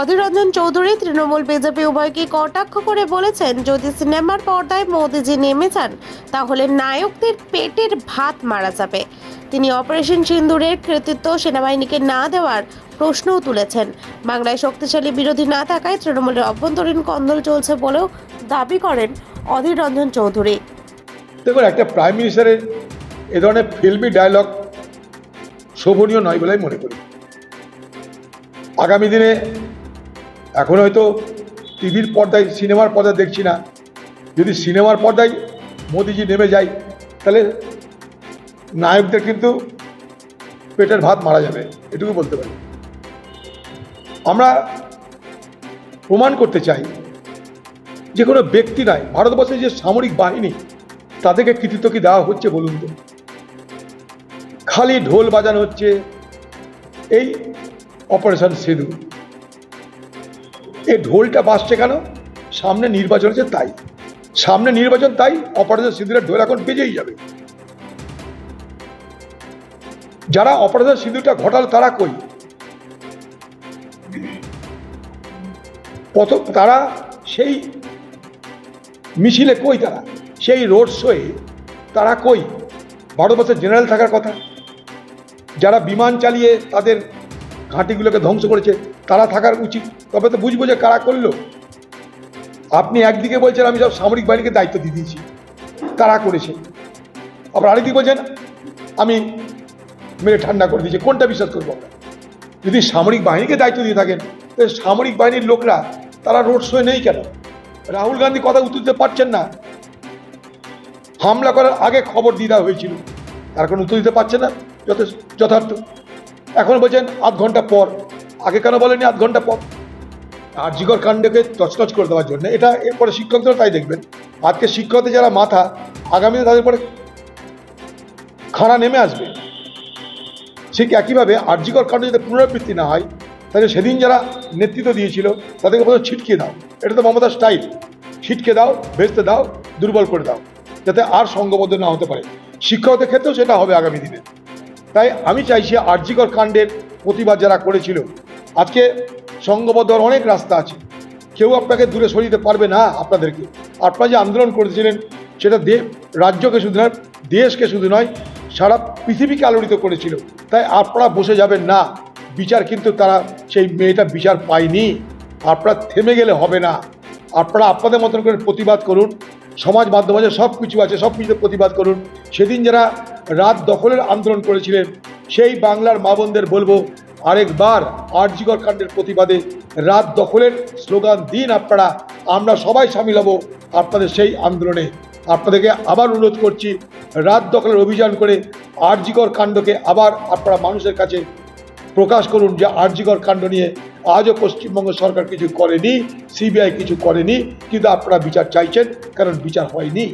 অধীর Ranjan Chowdhury, Trinamool BJP উভয়কে কটাক্ষ করে বলেছেন, যদি সিনেমার পর্দায় মোদিজি নেমে যান তাহলে নায়কদের পেটের ভাত মারা যাবে। তিনি অপারেশন সিন্দুরের কৃতিত্ব সেনাবাহিনীকে না দেওয়ার প্রশ্নও তুলেছেন। বাংলায় শক্তিশালী বিরোধী না থাকায় তৃণমূলের অভ্যন্তরীণ কন্দল চলছে বলেও দাবি করেন অধীর রঞ্জন চৌধুরী। দেখুন, একটা প্রাইম মিনিস্টারের এ ধরনের ফিল্মি ডায়লগ শোভনীয় নয় বলে মনে করি। আগামী দিনে এখন হয়তো টিভির পর্দায়, সিনেমার পর্দায় দেখছি না। যদি সিনেমার পর্দায় মোদিজি নেমে যায়, তাহলে নায়কদের কিন্তু পেটের ভাত মারা যাবে, এটুকু বলতে পারি। আমরা প্রমাণ করতে চাই, যে কোনো ব্যক্তি নয়, ভারতবর্ষের যে সামরিক বাহিনী, তাদেরকে কৃতিত্ব কি দেওয়া হচ্ছে বলুন তো? খালি ঢোল বাজানো হচ্ছে, এই অপারেশন সিধু এই ঢোলটা বাজছে কেন? সামনে নির্বাচন আছে তাই। সামনে নির্বাচন, তাই অপারেশন সিঁদুরের ঢোল এখন বেজেই যাবে। যারা অপারেশন সিঁদুরটা ঘটাল, তারা কই? প্রথম তারা সেই মিছিলে কই তারা? সেই রোড শোয়ে তারা কই? ভারতবর্ষের জেনারেল থাকার কথা। যারা বিমান চালিয়ে তাদের ঘাঁটিগুলোকে ধ্বংস করেছে, তারা থাকার উচিত। তবে তো বুঝব যে কারা করল। আপনি একদিকে বলছেন, আমি সব সামরিক বাহিনীকে দায়িত্ব দিয়ে দিয়েছি। কারা করেছে? আবার আরেকদিকে বলছেন, আমি মেরে ঠান্ডা করে দিয়েছি। কোনটা বিশ্বাস করব যদি সামরিক বাহিনীকে দায়িত্ব দিয়ে থাকেন, তাহলে সামরিক বাহিনীর লোকরা, তারা রোড শোয়ে নেই কেন? রাহুল গান্ধী কথা উত্তর দিতে পারছেন না। হামলা করার আগে খবর দিয়ে দেওয়া হয়েছিল। তার কোনো উত্তর দিতে পারছে না। যথেষ্ট যথার্থ। এখন বলছেন আধ ঘণ্টা পর। আগে কেন বলেনি আধ ঘণ্টা পর? আর জিগর কাণ্ডকে তছনছ করে দেওয়ার জন্য। এটা এরপরে শিক্ষকদের তাই দেখবেন। আজকে শিক্ষকদের যারা মাথা, আগামীতে তাদের পরে খাড়া নেমে আসবে। ঠিক একইভাবে আর্যিকর কাণ্ড যদি পুনরাবৃত্তি না হয়, তাহলে সেদিন যারা নেতৃত্ব দিয়েছিল, তাদেরকে প্রথমে ছিটকে দাও। এটা তো মমতার স্টাইল ছিটকে দাও, ভেস্তে দাও, দুর্বল করে দাও, যাতে আর সঙ্গবদ্ধ না হতে পারে। শিক্ষকদের ক্ষেত্রেও সেটা হবে আগামী দিনে। তাই আমি চাইছি আর্যিকর কাণ্ডের প্রতিবাদ যারা করেছিল। আজকে সঙ্গবদ্ধ হওয়ার অনেক রাস্তা আছে। কেউ আপনাকে দূরে সরিয়ে পারবে না আপনাদেরকে। আপনারা যে আন্দোলন করেছিলেন, সেটা দে রাজ্যকে শুধু নয়, দেশকে শুধু নয়, সারা পৃথিবীকে আলোড়িত করেছিল। তাই আপনারা বসে যাবেন না। বিচার কিন্তু তারা, সেই মেয়েটা বিচার পায়নি। আপনারা থেমে গেলে হবে না। আপনারা আপনাদের মতন করে প্রতিবাদ করুন। সমাজ মাধ্যম সব কিছু আছে সব কিছুতে প্রতিবাদ করুন। সেদিন যারা রাত দখলের আন্দোলন করেছিলেন। সেই বাংলার মা বোনদের বলব, আরেকবার আরজিগর কাণ্ডের প্রতিবাদে রাত দখলের স্লোগান দিন আপনারা, আমরা সবাই সামিল হব আপনাদের সেই আন্দোলনে। আপনাদেরকে আবার অনুরোধ করছি রাত দখলের অভিযান করে আরজিগর কাণ্ডকে আবার আপনারা মানুষের কাছে প্রকাশ করুন যে আরজিগর কাণ্ড নিয়ে আজও পশ্চিমবঙ্গ সরকার কিছু করেনি, সিবিআই কিছু করেনি, কিন্তু আপনারা বিচার চাইছেন, কারণ বিচার হয়নি।